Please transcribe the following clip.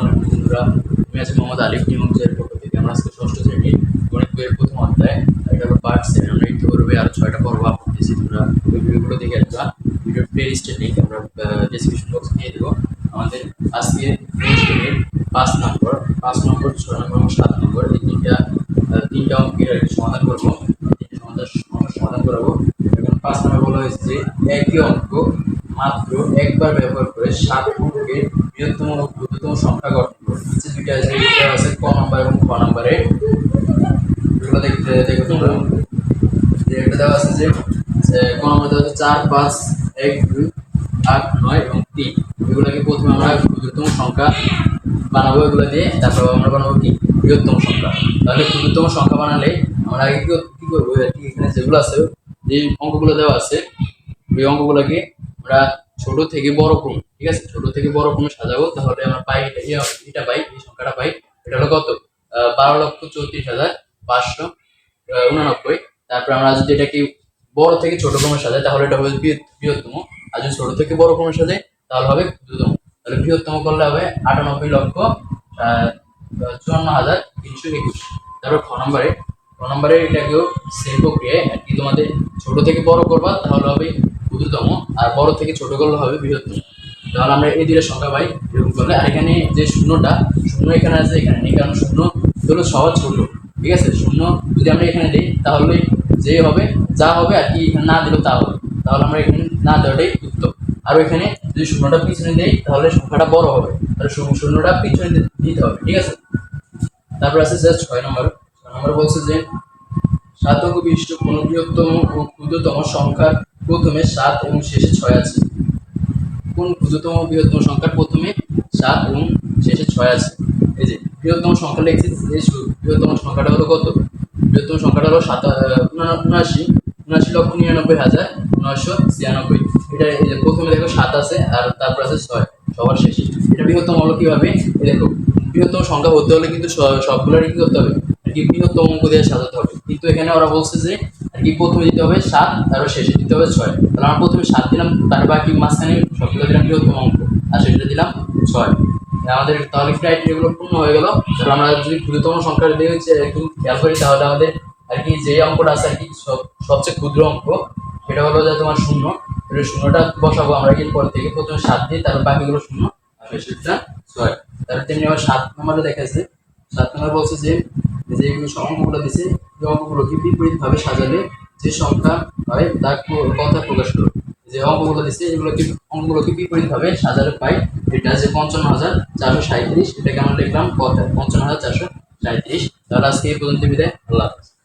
আলাইকুম বন্ধুরা, আমি আছি মোহাম্মদ আলিফ নিমঞ্জের পক্ষ আমরা আজকে ষষ্ঠ শ্রেণির বইয়ের প্রথম অধ্যায়। এটা হলো আমরা একটু করবে আর ছয়টা পর্ব দেখে আসবা। ভিডিওর প্লে লিস্টের আমরা ডিসক্রিপশন বক্সে দিয়ে দেবো। আমাদের আজকে পাঁচ নম্বর পাঁচ নম্বর, ছয় নম্বর এবং সাত নম্বর, এই তিনটা তিনটা অঙ্কের সমাধান করব। সমাধান সমাধান করাবো। এখন পাঁচ নম্বর বলা হয়েছে একই অঙ্ক মাত্র একবার ব্যবহার করে সাত অঙ্কের বৃহত্তম ক্ষুদ্রতম সংখ্যা গঠন করো নিচে দুইটা আছে একটা আছে, ক নাম্বার এবং খ নাম্বারে। এগুলো দেখতে, দেখো তোমরা যে একটা দেওয়া আছে যে ক নাম্বার দেওয়া আছে চার, পাঁচ, এক, দুই, আট, নয় এবং তিন। এগুলোকে প্রথমে আমরা ক্ষুদ্রতম সংখ্যা বানাবো এগুলো দিয়ে, তারপর আমরা বানাবো কি? বৃহত্তম সংখ্যা। তাহলে ক্ষুদ্রতম সংখ্যা বানালে আমরা আগে কি করব আর কি এখানে যেগুলো আছে, যে অঙ্কগুলো দেওয়া আছে, ওই অঙ্কগুলোকে আমরা ছোট থেকে বড় ক্রম ঠিক আছে? ছোট থেকে বড় ক্রমে সাজাবো, তাহলে আমরা পাই এটা পাই, এই সংখ্যাটা পাই। এটা হলো কত? বারো লক্ষ চৌত্রিশ হাজার পাঁচশো উনানব্বই। তারপর আমরা যদি এটাকে বড় থেকে ছোট ক্রমে সাজাই, তাহলে এটা হবে বৃহত্তম। আর যদি ছোট থেকে বড় ক্রমে সাজাই, তাহলে হবে ক্ষুদ্রতম তাহলে বৃহত্তম করলে হবে আটানব্বই লক্ষ চুয়ান্ন হাজার তিনশো একুশ। তারপর খ নম্বরে খ নম্বরে এটাকেও সেম প্রক্রিয়ায়, আর কি তোমাদের ছোট থেকে বড় করবা, তাহলে হবে ক্ষুদ্রতম আর বড় থেকে ছোট করলে হবে বৃহত্তম তাহলে আমরা এই দুইটা সংখ্যা পাই, এরকম করলে। আর এখানে যে শূন্যটা, শূন্য এখানে আছে, এখানে নেই, কারণ শূন্য হলো সহজ ছোট। ঠিক আছে? শূন্য যদি আমরা এখানে দিই, তাহলে যে হবে, যা হবে আর কি এখানে না দিলেও তা হবে। তাহলে আমরা এখানে না দেওয়াটাই উত্তম। আর এখানে যদি শূন্যটা পিছনে দেই, তাহলে সংখ্যাটা বড় হবে। তাহলে শূন্যটা পিছনে দিতে হবে, ঠিক আছে? তারপর আছে জাস্ট ছয় নম্বর। ছয় নম্বর বলছে যে সাত অঙ্ক বিশিষ্ট কোন বৃহত্তম ও ক্ষুদ্রতম সংখ্যার প্রথমে সাত এবং শেষে ছয় আছে। কোন ক্ষুদ্রতম বৃহত্তম সংখ্যার প্রথমে সাত এবং শেষে ছয় আছে? এই যে, বৃহত্তম সংখ্যা লিখছি বৃহত্তম সংখ্যাটা হলো কত? বৃহত্তম সংখ্যাটা হলো সাত উনা- উনআশি উনআশি লক্ষ নিরানব্বই হাজার নয়শো ছিয়ানব্বই। এটা, এই যে প্রথমে দেখো সাত আছে আর তারপর আছে ছয়, সবার শেষে। এটা বৃহত্তম হলো কীভাবে? দেখো, বৃহত্তম সংখ্যা হতে হলে কিন্তু সবগুলোরই কি করতে হবে? কি বৃহত্তম অঙ্ক দিয়ে সাজাতে হবে। কিন্তু এখানে ওরা বলছে যে কি প্রথমে দিতে হবে সাত, তারপর শেষে দিতে হবে ছয়। তাহলে আমরা প্রথমে সাত দিলাম, তার বাকি মাঝখানে সবগুলো দিলাম বৃহত্তম অঙ্ক, আর সেটা দিলাম ছয়। আমাদের তাহলে ক্রাইটেরিয়াগুলো পূর্ণ হয়ে গেল। তাহলে আমরা যদি ক্ষুদ্রতম সংখ্যা দিয়ে একটু খেয়াল করি, তাহলে আমাদের আর কি যে অঙ্কটা আছে আর কি, সব- সবচেয়ে ক্ষুদ্র অঙ্ক, সেটা হলো যে তোমার শূন্য। এটা শূন্যটা বসাবো আমরা এরপর থেকে, প্রথমে সাত দিই তারপর বাকিগুলো শূন্য, আর শেষটা ছয়। তারপর তেমনি আবার সাত নম্বরে দেখাচ্ছে সাত নম্বর বলছে যে যে অঙ্কগুলো দিছে এই অঙ্কগুলোকে বিপরীতভাবে সাজালে যে সংখ্যা হয় তার কথা প্রকাশ করো যে অঙ্কগুলো দিচ্ছে এগুলোকে অঙ্কগুলোকে বিপরীতভাবে সাজালে পাই এটা যে পঞ্চান্ন হাজার চারশো সাঁত্রিশ এটাকে আমরা লিখলাম কথা পঞ্চান্ন হাজার চারশো সাঁত্রিশ তাহলে আজকে এই পর্যন্ত বিদায়, আল্লাহ হাফেজ।